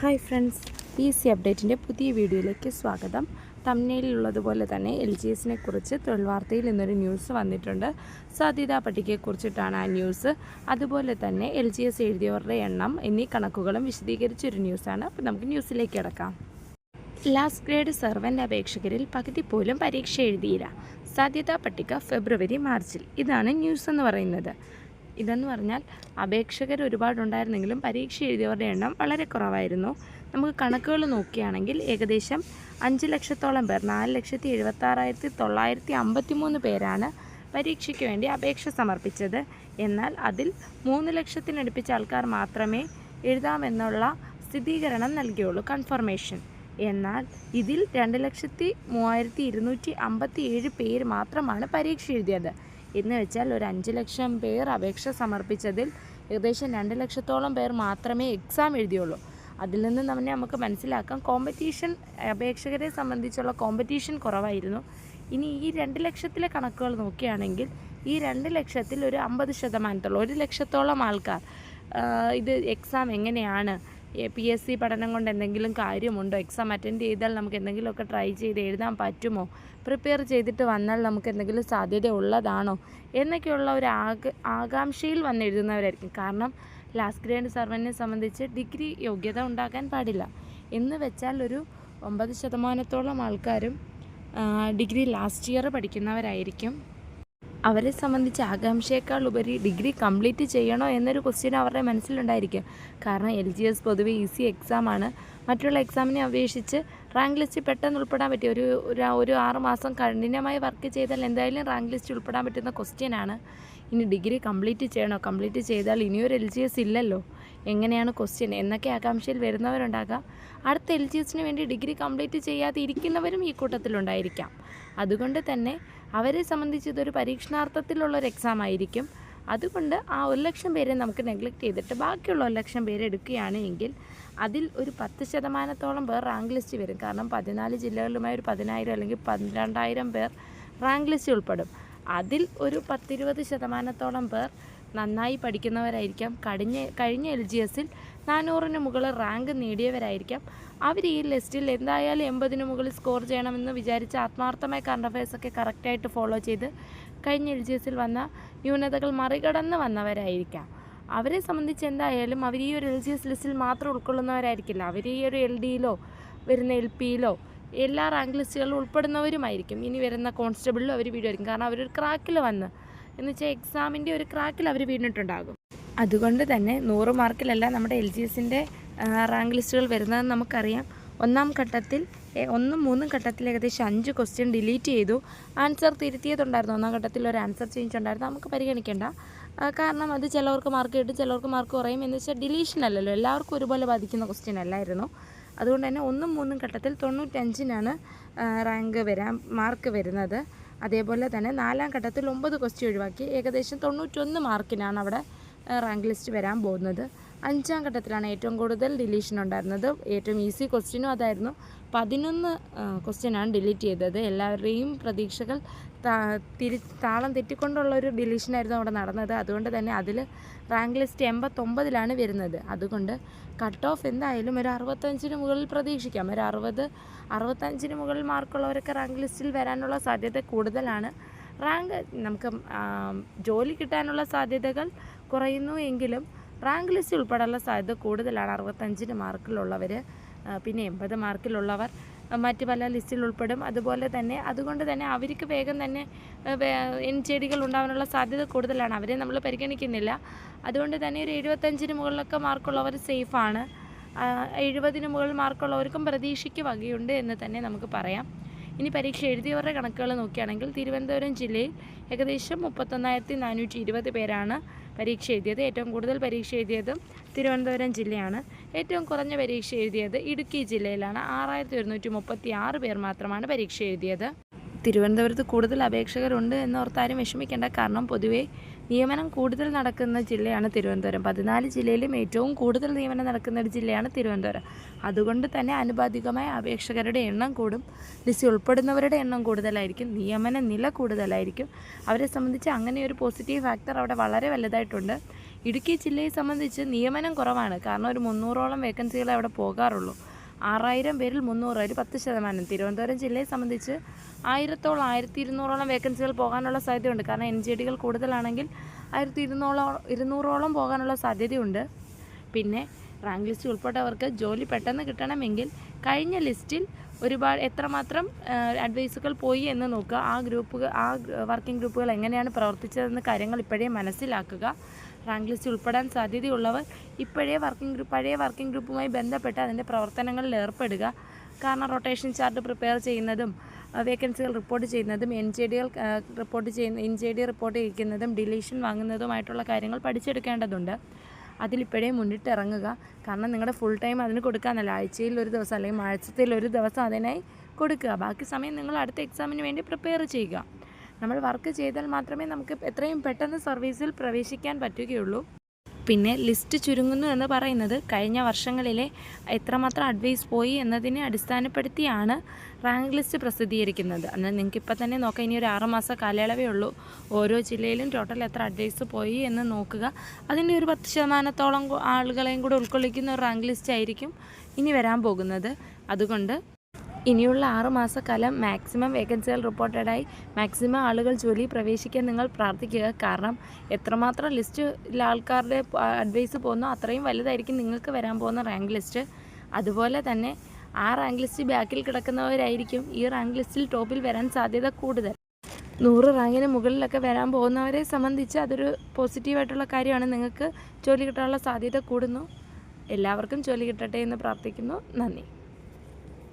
Hi friends P C അപ്ഡേറ്റിന്റെ പുതിയ വീഡിയോയിലേക്ക് സ്വാഗതം. തമ്നയിലുള്ളതുപോലെ തന്നെ എൽ ജി എസിനെ കുറിച്ച് തൊഴിൽ വാർത്തയിൽ ഇന്നൊരു ന്യൂസ് വന്നിട്ടുണ്ട്. സാധ്യതാ പട്ടികയെക്കുറിച്ചിട്ടാണ് ആ ന്യൂസ്. അതുപോലെ തന്നെ എൽ ജി എസ് എഴുതിയവരുടെ എണ്ണം എന്നീ കണക്കുകളും വിശദീകരിച്ചൊരു ന്യൂസാണ്. അപ്പോൾ നമുക്ക് ന്യൂസിലേക്ക് കിടക്കാം. ലാസ്റ്റ് ഗ്രേഡ് സർവന്റ് അപേക്ഷകരിൽ പകുതി പോലും പരീക്ഷ എഴുതിയില്ല. സാധ്യതാ പട്ടിക ഫെബ്രുവരി മാർച്ചിൽ. ഇതാണ് ന്യൂസ് എന്ന് പറയുന്നത്. ഇതെന്ന് പറഞ്ഞാൽ അപേക്ഷകർ ഒരുപാടുണ്ടായിരുന്നെങ്കിലും പരീക്ഷ എഴുതിയവരുടെ എണ്ണം വളരെ കുറവായിരുന്നു. നമുക്ക് കണക്കുകൾ നോക്കുകയാണെങ്കിൽ ഏകദേശം അഞ്ച് ലക്ഷത്തോളം പേർ നാല് ലക്ഷത്തി എഴുപത്താറായിരത്തി തൊള്ളായിരത്തി അമ്പത്തി മൂന്ന് പേരാണ് പരീക്ഷയ്ക്ക് വേണ്ടി അപേക്ഷ സമർപ്പിച്ചത്. എന്നാൽ അതിൽ മൂന്ന് ലക്ഷത്തിനടുപ്പിച്ച ആൾക്കാർ മാത്രമേ എഴുതാമെന്നുള്ള സ്ഥിരീകരണം നൽകിയുള്ളൂ കൺഫർമേഷൻ. എന്നാൽ ഇതിൽ രണ്ട് ലക്ഷത്തി മൂവായിരത്തി ഇരുന്നൂറ്റി അമ്പത്തി ഏഴ് പേര് മാത്രമാണ് പരീക്ഷ എഴുതിയത്. എന്ന് വെച്ചാൽ ഒരു അഞ്ച് ലക്ഷം പേർ അപേക്ഷ സമർപ്പിച്ചതിൽ ഏകദേശം രണ്ട് ലക്ഷത്തോളം പേർ മാത്രമേ എക്സാം എഴുതിയുള്ളൂ. അതിൽ നിന്ന് തന്നെ നമുക്ക് മനസ്സിലാക്കാം കോമ്പറ്റീഷൻ അപേക്ഷകരെ സംബന്ധിച്ചുള്ള കോമ്പറ്റീഷൻ കുറവായിരുന്നു. ഇനി ഈ രണ്ട് ലക്ഷത്തിലെ കണക്കുകൾ നോക്കുകയാണെങ്കിൽ ഈ രണ്ട് ലക്ഷത്തിൽ ഒരു അമ്പത് ശതമാനത്തോളം ഒരു ലക്ഷത്തോളം ആൾക്കാർ ഇത് എക്സാം എങ്ങനെയാണ്? പി എസ് സി പഠനം കൊണ്ട് എന്തെങ്കിലും കാര്യമുണ്ടോ? എക്സാം അറ്റൻഡ് ചെയ്താൽ നമുക്ക് എന്തെങ്കിലുമൊക്കെ ട്രൈ ചെയ്ത് എഴുതാൻ പറ്റുമോ? പ്രിപ്പയർ ചെയ്തിട്ട് വന്നാൽ നമുക്ക് എന്തെങ്കിലും സാധ്യത ഉള്ളതാണോ? എന്നൊക്കെയുള്ള ഒരു ആക ആകാംക്ഷയിൽ വന്ന് എഴുതുന്നവരായിരിക്കും കാരണം ലാസ്റ്റ് ഗ്രേഡ് സർവന്റിനെ സംബന്ധിച്ച് ഡിഗ്രി യോഗ്യത ഉണ്ടാക്കാൻ പാടില്ല. എന്ന് വെച്ചാൽ ഒരു ഒമ്പത് ശതമാനത്തോളം ആൾക്കാരും ഡിഗ്രി ലാസ്റ്റ് ഇയർ പഠിക്കുന്നവരായിരിക്കും. അവരെ സംബന്ധിച്ച് ആകാംക്ഷയേക്കാൾ ഉപരി ഡിഗ്രി കംപ്ലീറ്റ് ചെയ്യണോ എന്നൊരു ക്വസ്റ്റ്യൻ അവരുടെ മനസ്സിലുണ്ടായിരിക്കും. കാരണം എൽ ജി എസ് പൊതുവെ ഈസി എക്സാമാണ് മറ്റുള്ള എക്സാമിനെ അപേക്ഷിച്ച് റാങ്ക് ലിസ്റ്റ് പെട്ടെന്ന് ഉൾപ്പെടാൻ പറ്റിയ ഒരു ഒരു ആറ് മാസം കഠിനമായി വർക്ക് ചെയ്താൽ എന്തായാലും റാങ്ക് ലിസ്റ്റ് ഉൾപ്പെടാൻ പറ്റുന്ന ക്വസ്റ്റ്യനാണ് ഇനി ഡിഗ്രി കംപ്ലീറ്റ് ചെയ്യണോ? കംപ്ലീറ്റ് ചെയ്താൽ ഇനിയൊരു എൽ ജി എസ് ഇല്ലല്ലോ. എങ്ങനെയാണ് ക്വസ്റ്റ്യൻ എന്നൊക്കെ ആകാംക്ഷയിൽ വരുന്നവരുണ്ടാകാം. അടുത്ത എൽ ജി എസിന് വേണ്ടി ഡിഗ്രി കംപ്ലീറ്റ് ചെയ്യാതെ ഇരിക്കുന്നവരും ഈ കൂട്ടത്തിലുണ്ടായിരിക്കാം. അതുകൊണ്ട് തന്നെ അവരെ സംബന്ധിച്ച് ഇതൊരു പരീക്ഷണാർത്ഥത്തിലുള്ള ഒരു എക്സാം ആയിരിക്കും. അതുകൊണ്ട് ആ ഒരു ലക്ഷം പേരെ നമുക്ക് നെഗ്ലക്റ്റ് ചെയ്തിട്ട് ബാക്കിയുള്ള ഒരു ലക്ഷം പേരെ എടുക്കുകയാണ് എങ്കിൽ അതിൽ ഒരു പത്ത് ശതമാനത്തോളം പേർ റാങ്ക് ലിസ്റ്റ് വരും. കാരണം പതിനാല് ജില്ലകളിലുമായി ഒരു പതിനായിരം അല്ലെങ്കിൽ പന്ത്രണ്ടായിരം പേർ റാങ്ക് ലിസ്റ്റ് ഉൾപ്പെടും. അതിൽ ഒരു പത്തിരുപത് ശതമാനത്തോളം പേർ നന്നായി പഠിക്കുന്നവരായിരിക്കാം. കഴിഞ്ഞ കഴിഞ്ഞ എൽ ജി എസിൽ നാനൂറിന് മുകളിൽ റാങ്ക് നേടിയവരായിരിക്കാം. അവർ ഈ ലിസ്റ്റിൽ എന്തായാലും എൺപതിന് മുകളിൽ സ്കോർ ചെയ്യണമെന്ന് വിചാരിച്ച് ആത്മാർത്ഥമായ കറണ്ട് അഫയേഴ്സൊക്കെ കറക്റ്റായിട്ട് ഫോളോ ചെയ്ത് കഴിഞ്ഞ എൽ ജി എസിൽ വന്ന ന്യൂനതകൾ മറികടന്ന് വന്നവരായിരിക്കാം. അവരെ സംബന്ധിച്ച് എന്തായാലും അവർ ഈ ഒരു എൽ ജി എസ് ലിസ്റ്റിൽ മാത്രം ഉൾക്കൊള്ളുന്നവരായിരിക്കില്ല. അവർ ഈ ഒരു എൽ ഡിയിലോ വരുന്ന എൽ പിയിലോ എല്ലാ റാങ്ക് ലിസ്റ്റുകളിലും ഉൾപ്പെടുന്നവരുമായിരിക്കും. ഇനി വരുന്ന കോൺസ്റ്റബിളിലും അവർ വീടുമായിരിക്കും. കാരണം അവരൊരു ക്രാക്കിൽ വന്ന് എന്ന് വെച്ചാൽ എക്സാമിന്റെ ഒരു ക്രാക്കിൽ അവർ വീണിട്ടുണ്ടാകും. അതുകൊണ്ട് തന്നെ നൂറ് മാർക്കിലല്ല നമ്മുടെ എൽ ജി എസിന്റെ റാങ്ക് ലിസ്റ്റുകൾ വരുന്നതെന്ന് നമുക്കറിയാം. ഒന്നാം ഘട്ടത്തിൽ ഒന്നും മൂന്നും ഘട്ടത്തിൽ ഏകദേശം അഞ്ച് ക്വസ്റ്റ്യൻ ഡിലീറ്റ് ചെയ്തു. ആൻസർ തിരുത്തിയതുണ്ടായിരുന്നു. ഒന്നാം ഘട്ടത്തിൽ ഒരു ആൻസർ ചേഞ്ച് ഉണ്ടായിരുന്നു. നമുക്ക് പരിഗണിക്കേണ്ട. കാരണം അത് ചിലവർക്ക് മാർക്ക് കിട്ടും ചിലവർക്ക് മാർക്ക് കുറയും. എന്ന് വെച്ചാൽ ഡിലീഷൻ അല്ലല്ലോ. എല്ലാവർക്കും ഒരുപോലെ ബാധിക്കുന്ന ക്വസ്റ്റ്യൻ അല്ലായിരുന്നു. അതുകൊണ്ട് തന്നെ ഒന്നും മൂന്നും ഘട്ടത്തിൽ തൊണ്ണൂറ്റഞ്ചിനാണ് റാങ്ക് വരാൻ മാർക്ക് വരുന്നത്. അതേപോലെ തന്നെ നാലാം ഘട്ടത്തിൽ ഒമ്പത് ക്വസ്റ്റ്യൻ ഒഴിവാക്കി. ഏകദേശം തൊണ്ണൂറ്റൊന്ന് മാർക്കിനാണ് അവിടെ റാങ്ക് ലിസ്റ്റ് വരാൻ പോകുന്നത്. അഞ്ചാം ഘട്ടത്തിലാണ് ഏറ്റവും കൂടുതൽ ഡിലീഷൻ ഉണ്ടായിരുന്നത്. ഏറ്റവും ഈസി ക്വസ്റ്റ്യനും അതായിരുന്നു. പതിനൊന്ന് ക്വസ്റ്റ്യനാണ് ഡിലീറ്റ് ചെയ്തത്. എല്ലാവരുടെയും പ്രതീക്ഷകൾ തിരി താളം തെറ്റിക്കൊണ്ടുള്ള ഒരു ഡിലീഷനായിരുന്നു അവിടെ നടന്നത്. അതുകൊണ്ട് തന്നെ അതിൽ റാങ്ക് ലിസ്റ്റ് എൺപത്തൊമ്പതിലാണ് വരുന്നത്. അതുകൊണ്ട് കട്ട് ഓഫ് എന്തായാലും ഒരു അറുപത്തഞ്ചിന് മുകളിൽ പ്രതീക്ഷിക്കാം. ഒരു അറുപത് അറുപത്തഞ്ചിന് മുകളിൽ മാർക്കുള്ളവരൊക്കെ റാങ്ക് ലിസ്റ്റിൽ വരാനുള്ള സാധ്യത കൂടുതലാണ്. റാങ്ക് നമുക്ക് ജോലി കിട്ടാനുള്ള സാധ്യതകൾ കുറയുന്നു എങ്കിലും റാങ്ക് ലിസ്റ്റ് ഉൾപ്പെടെയുള്ള സാധ്യത കൂടുതലാണ്. അറുപത്തഞ്ചിന് മാർക്കിലുള്ളവർ പിന്നെ എൺപത് മാർക്കിലുള്ളവർ. മറ്റ് പല ലിസ്റ്റിൽ ഉൾപ്പെടും. അതുപോലെ തന്നെ അതുകൊണ്ട് തന്നെ അവർക്ക് വേഗം തന്നെ എൻ ചെടികൾ ഉണ്ടാകാനുള്ള സാധ്യത കൂടുതലാണ്. അവരെ നമ്മൾ പരിഗണിക്കുന്നില്ല. അതുകൊണ്ട് തന്നെ ഒരു എഴുപത്തഞ്ചിന് മുകളിലൊക്കെ മാർക്കുള്ളവർ സേഫാണ്. എഴുപതിന് മുകളിൽ മാർക്കുള്ളവർക്കും പ്രതീക്ഷയ്ക്ക് വകയുണ്ട് എന്ന് തന്നെ നമുക്ക് പറയാം. ഇനി പരീക്ഷ എഴുതിയവരുടെ കണക്കുകൾ നോക്കുകയാണെങ്കിൽ തിരുവനന്തപുരം ജില്ലയിൽ ഏകദേശം മുപ്പത്തൊന്നായിരത്തി നാനൂറ്റി ഇരുപത് പേരാണ് പരീക്ഷ എഴുതിയത്. ഏറ്റവും കൂടുതൽ പരീക്ഷ എഴുതിയതും തിരുവനന്തപുരം ജില്ലയാണ്. ഏറ്റവും കുറഞ്ഞ പരീക്ഷ എഴുതിയത് ഇടുക്കി ജില്ലയിലാണ്. ആറായിരത്തി ഒരുന്നൂറ്റി മുപ്പത്തി ആറ് പേർ മാത്രമാണ് പരീക്ഷ എഴുതിയത്. തിരുവനന്തപുരത്ത് കൂടുതൽ അപേക്ഷകരുണ്ട് എന്നോർത്ത് ആരും വിഷമിക്കേണ്ട. കാരണം പൊതുവേ നിയമനം കൂടുതൽ നടക്കുന്ന ജില്ലയാണ് തിരുവനന്തപുരം. പതിനാല് ജില്ലയിലും ഏറ്റവും കൂടുതൽ നിയമനം നടക്കുന്ന ഒരു ജില്ലയാണ് തിരുവനന്തപുരം. അതുകൊണ്ട് തന്നെ ആനുപാതികമായ അപേക്ഷകരുടെ എണ്ണം കൂടും. ലിസ്റ്റ് ഉൾപ്പെടുന്നവരുടെ എണ്ണം കൂടുതലായിരിക്കും. നിയമന നില കൂടുതലായിരിക്കും. അവരെ സംബന്ധിച്ച് അങ്ങനെ ഒരു പോസിറ്റീവ് ഫാക്ടർ അവിടെ വളരെ വലുതായിട്ടുണ്ട്. ഇടുക്കി ജില്ലയെ സംബന്ധിച്ച് നിയമനം കുറവാണ്. കാരണം ഒരു മുന്നൂറോളം വേക്കൻസികൾ അവിടെ പോകാറുള്ളൂ. ആറായിരം പേരിൽ മുന്നൂറ് ഒരു പത്ത് ശതമാനം. തിരുവനന്തപുരം ജില്ലയെ സംബന്ധിച്ച് ആയിരത്തോളം ആയിരത്തി ഇരുന്നൂറോളം വേക്കൻസികൾ പോകാനുള്ള സാധ്യതയുണ്ട്. കാരണം എൻ ജി ഡികൾ കൂടുതലാണെങ്കിൽ ആയിരത്തി ഇരുന്നൂറോളം ഇരുന്നൂറോളം പോകാനുള്ള സാധ്യതയുണ്ട്. പിന്നെ റാങ്ക് ലിസ്റ്റ് ഉൾപ്പെട്ടവർക്ക് ജോലി പെട്ടെന്ന് കിട്ടണമെങ്കിൽ കഴിഞ്ഞ ലിസ്റ്റിൽ ഒരുപാട് എത്രമാത്രം അഡ്വൈസുകൾ പോയി എന്ന് നോക്കുക. ആ ഗ്രൂപ്പുകൾ ആ വർക്കിംഗ് ഗ്രൂപ്പുകൾ എങ്ങനെയാണ് പ്രവർത്തിച്ചതെന്ന് കാര്യങ്ങൾ ഇപ്പോഴേ മനസ്സിലാക്കുക. റാങ്ക് ലിസ്റ്റ് ഉൾപ്പെടാൻ സാധ്യതയുള്ളവർ ഇപ്പോഴേ വർക്കിംഗ് ഗ്രൂപ്പ് പഴയ വർക്കിംഗ് ഗ്രൂപ്പുമായി ബന്ധപ്പെട്ട് അതിന്റെ പ്രവർത്തനങ്ങളിൽ ഏർപ്പെടുക. കാരണം റൊട്ടേഷൻ ചാർട്ട് പ്രിപ്പയർ ചെയ്യുന്നതും വേക്കൻസികൾ റിപ്പോർട്ട് ചെയ്യുന്നതും എൻ ജെ ഡികൾ റിപ്പോർട്ട് ചെയ്യുന്ന എൻ ജെ ഡി റിപ്പോർട്ട് ചെയ്യിക്കുന്നതും ഡിലീഷൻ വാങ്ങുന്നതുമായിട്ടുള്ള കാര്യങ്ങൾ പഠിച്ചെടുക്കേണ്ടതുണ്ട്. അതിലിപ്പോഴേ മുന്നിട്ടിറങ്ങുക. കാരണം നിങ്ങളുടെ ഫുൾ ടൈം അതിന് കൊടുക്കാനല്ല ആഴ്ചയിൽ ഒരു ദിവസം അല്ലെങ്കിൽ ആഴ്ചത്തിൽ ഒരു ദിവസം അതിനായി കൊടുക്കുക. ബാക്കി സമയം നിങ്ങൾ അടുത്ത എക്സാമിന് വേണ്ടി പ്രിപ്പയർ ചെയ്യുക. നമ്മൾ വർക്ക് ചെയ്താൽ മാത്രമേ നമുക്ക് എത്രയും പെട്ടെന്ന് സർവീസിൽ പ്രവേശിക്കാൻ പറ്റുകയുള്ളൂ. പിന്നെ ലിസ്റ്റ് ചുരുങ്ങുന്നു എന്ന് പറയുന്നത് കഴിഞ്ഞ വർഷങ്ങളിലെ എത്രമാത്രം അഡ്വൈസ് പോയി എന്നതിനെ അടിസ്ഥാനപ്പെടുത്തിയാണ് റാങ്ക് ലിസ്റ്റ് പ്രസിദ്ധീകരിക്കുന്നത്. എന്നാൽ നിങ്ങൾക്ക് ഇപ്പം തന്നെ നോക്കാം ഇനി ഒരു ആറുമാസ കാലയളവേ ഉള്ളൂ. ഓരോ ജില്ലയിലും ടോട്ടൽ എത്ര അഡ്വൈസ് പോയി എന്ന് നോക്കുക. അതിന്റെ ഒരു പത്ത് ശതമാനത്തോളം ആളുകളെയും കൂടെ ഉൾക്കൊള്ളിക്കുന്ന ഒരു റാങ്ക് ലിസ്റ്റ് ആയിരിക്കും ഇനി വരാൻ പോകുന്നത്. അതുകൊണ്ട് ഇനിയുള്ള ആറ് മാസക്കാലം മാക്സിമം വേക്കൻസികൾ റിപ്പോർട്ടഡായി മാക്സിമം ആളുകൾ ജോലി പ്രവേശിക്കാൻ നിങ്ങൾ പ്രാർത്ഥിക്കുക. കാരണം എത്രമാത്രം ലിസ്റ്റ് ആൾക്കാരുടെ അഡ്വൈസ് പോകുന്നോ അത്രയും വലുതായിരിക്കും നിങ്ങൾക്ക് വരാൻ പോകുന്ന റാങ്ക് ലിസ്റ്റ്. അതുപോലെ തന്നെ ആ റാങ്ക് ലിസ്റ്റ് ബാക്കിൽ കിടക്കുന്നവരായിരിക്കും ഈ റാങ്ക് ലിസ്റ്റിൽ ടോപ്പിൽ വരാൻ സാധ്യത കൂടുതൽ. നൂറ് റാങ്കിന് മുകളിലൊക്കെ വരാൻ പോകുന്നവരെ സംബന്ധിച്ച് അതൊരു പോസിറ്റീവായിട്ടുള്ള കാര്യമാണ്. നിങ്ങൾക്ക് ജോലി കിട്ടാനുള്ള സാധ്യത കൂടുന്നു. എല്ലാവർക്കും ജോലി കിട്ടട്ടെ എന്ന് പ്രാർത്ഥിക്കുന്നു. നന്ദി.